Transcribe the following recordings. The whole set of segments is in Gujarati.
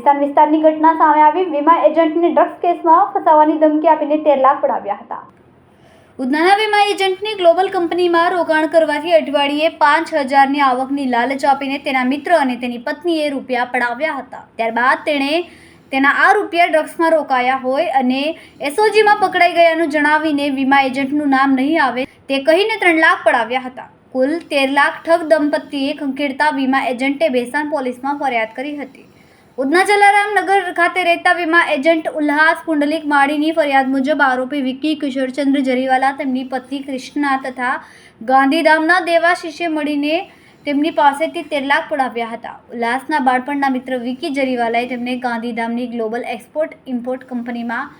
બેસ્તાન વિસ્તારની ઘટના સામે આવી વીમા એજન્ટને ડ્રગ્સ કેસમાં ફસાવવાની ધમકી આપીને તેર લાખ પડાવ્યા હતા. ઉધનાના વીમા એજન્ટની ગ્લોબલ કંપનીમાં રોકાણ કરવાથી અઠવાડિયે પાંચ હજારની આવકની લાલચ આપીને તેના મિત્ર અને તેની પત્નીએ રૂપિયા પડાવ્યા હતા. ત્યારબાદ તેણે તેના આ રૂપિયા ડ્રગ્સમાં રોકાયા હોય અને એસઓજીમાં પકડાઈ ગયાનું જણાવીને વીમા એજન્ટનું નામ નહીં આવે તે કહીને ત્રણ લાખ પડાવ્યા હતા. કુલ તેર લાખ ઠગ દંપતીએ ખંખેડતા વીમા એજન્ટે ભેસાણ પોલીસમાં ફરિયાદ કરી હતી. ઉધના જલારામ નગર ખાતે રહેતા વીમા એજન્ટ ઉલ્હાસ પુંડલિક માળીની ફરિયાદ મુજબ આરોપી વિકી કિશોરચંદ્ર જરીવાલા તેમની પત્ની કૃષ્ણા તથા ગાંધીધામના દેવાશીષે મળીને તેમની પાસેથી તેર લાખ પડાવ્યા હતા. ઉલ્લાસના બાળપણના મિત્ર વિકી જરીવાલાએ તેમને ગાંધીધામની ગ્લોબલ એક્સપોર્ટ ઇમ્પોર્ટ કંપનીમાં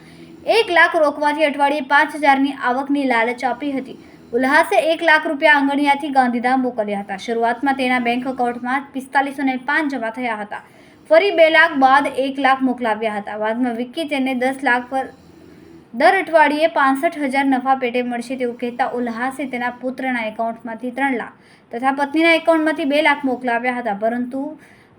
એક લાખ રોકવાથી અઠવાડિયે પાંચ હજારની આવકની લાલચ આપી હતી. ઉલ્હાસે એક લાખ રૂપિયા આંગણિયાથી ગાંધીધામ મોકલ્યા હતા. શરૂઆતમાં તેના બેંક એકાઉન્ટમાં પિસ્તાલીસો ને પાંચ જમા થયા હતા. ફરી બે લાખ બાદ એક લાખ મોકલાવ્યા હતા. બાદમાં વિક્કી તેને દસ લાખ પર, દર અઠવાડિયે પાસઠ હજાર નફા પેટે મળશે તેવું કહેતા ઉલ્હાસે તેના પુત્રના એકાઉન્ટમાંથી ત્રણ લાખ તથા પત્નીના એકાઉન્ટમાંથી બે લાખ મોકલાવ્યા હતા. પરંતુ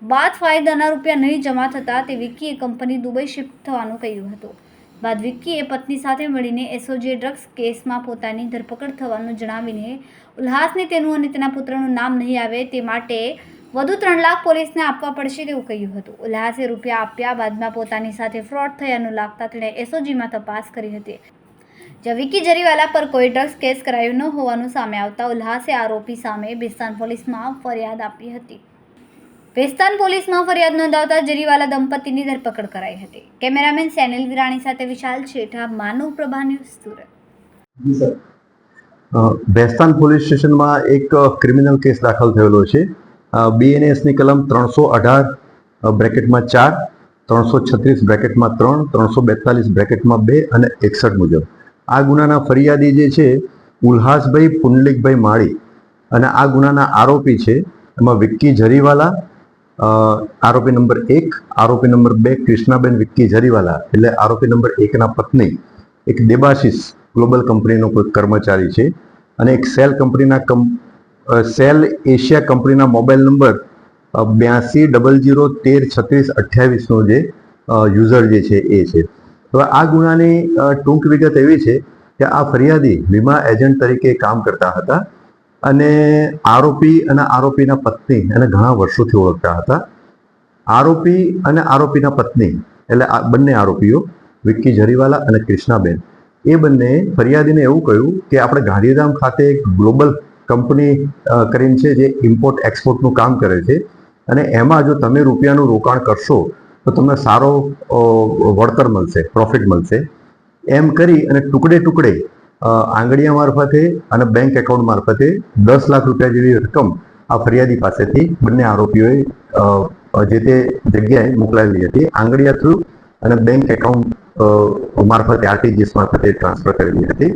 બાદ ફાયદાના રૂપિયા નહીં જમા થતાં તે વિક્કીએ કંપની દુબઈ શિફ્ટ થવાનું કહ્યું હતું. બાદ વિક્કીએ પત્ની સાથે મળીને એસઓજી ડ્રગ્સ કેસમાં પોતાની ધરપકડ થવાનું જણાવીને ઉલ્હાસને તેનું અને તેના પુત્રનું નામ નહીં આવે તે માટે વધુ ત્રણ લાખ પોલીસને આપવા પડશે તેવું કહ્યું હતું. ઉલ્હાસે રૂપિયા આપ્યા બાદમાં પોતાની સાથે ફ્રોડ થયાનું લાગતા તેણે એસઓજીમાં તપાસ કરી હતી. જ્યાં જરીવાલા પર કોઈ ડ્રગ્સ કેસ કરાયું ન હોવાનું સામે આવતા ઉલ્હાસે આરોપી સામે બેસ્તાન પોલીસમાં ફરિયાદ આપી હતી. ભેસ્તાન પોલીસમાં ફરિયાદ નોંધાવતા જરીવાલા દંપતીની ધરપકડ કરાઈ હતી. કેમેરામેન સેનિલ વિરાણી સાથે વિશાલ છેઠા માનવ પ્રભા ન્યૂઝ સુરત. જી ભેસ્તાન પોલીસ સ્ટેશનમાં એક ક્રિમિનલ કેસ દાખલ થયેલો છે. બીએનએસની કલમ ત્રણસો અઢાર બ્રેકેટમાં ચાર, ત્રણસો છત્રીસ બ્રેકેટમાં ત્રણ, ત્રણસો બેતાલીસ બ્રેકેટમાં બે અને એકસઠ મુજબ. આ ગુનાના ફરિયાદી જે છે, ઉલ્હાસભાઈ પુંડલિકભાઈ માળી. અને આ ગુનાના આરોપી છે, એમાં વિક્કી જરીવાલા આરોપી નંબર એક, આરોપી નંબર બે કૃષ્ણાબેન વિક્કી જરીવાલા એટલે આરોપી નંબર એકના પત્ની, એક દેબાશીસ ગ્લોબલ કંપનીનો કોઈ કર્મચારી છે અને એક સેલ કંપનીના સેલ એશિયા કંપનીના મોબાઈલ નંબર બ્યાસી ડબલ જીરો તેર છત્રીસ અઠ્યાવીસનો જે યુઝર જે છે એ છે. હવે આ ગુનાની ટૂંક વિગત એવી છે કે આ ફરિયાદી વીમા એજન્ટ તરીકે કામ કરતા હતા અને આરોપી અને આરોપીના પત્ની એને ઘણા વર્ષોથી ઓળખતા હતા. આરોપી અને આરોપીના પત્ની, એટલે આ બંને આરોપીઓ, વિક્કી જરીવાલા અને કૃષ્ણાબેન એ બંને ફરિયાદીને એવું કહ્યું કે આપણે ગાંધીધામ ખાતે એક ગ્લોબલ કંપની કરીને છે જે ઇમ્પોર્ટ એક્સપોર્ટનું કામ કરે છે. અને એમાં જો તમે રૂપિયાનું રોકાણ કરશો, તો તમને સારો વળતર મળશે પ્રોફિટ મળશે. એમ કરી અને ટુકડે ટુકડે આંગળીયા મારફતે અને બેંક એકાઉન્ટ મારફતે દસ લાખ રૂપિયા જેવી રકમ આ ફરિયાદી પાસેથી બંને આરોપીઓએ જે તે જગ્યાએ મોકલાવેલી હતી. આંગળીયા થ્રુ અને બેંક એકાઉન્ટ મારફતે આરટીજીએસ મારફતે ટ્રાન્સફર કરેલી હતી.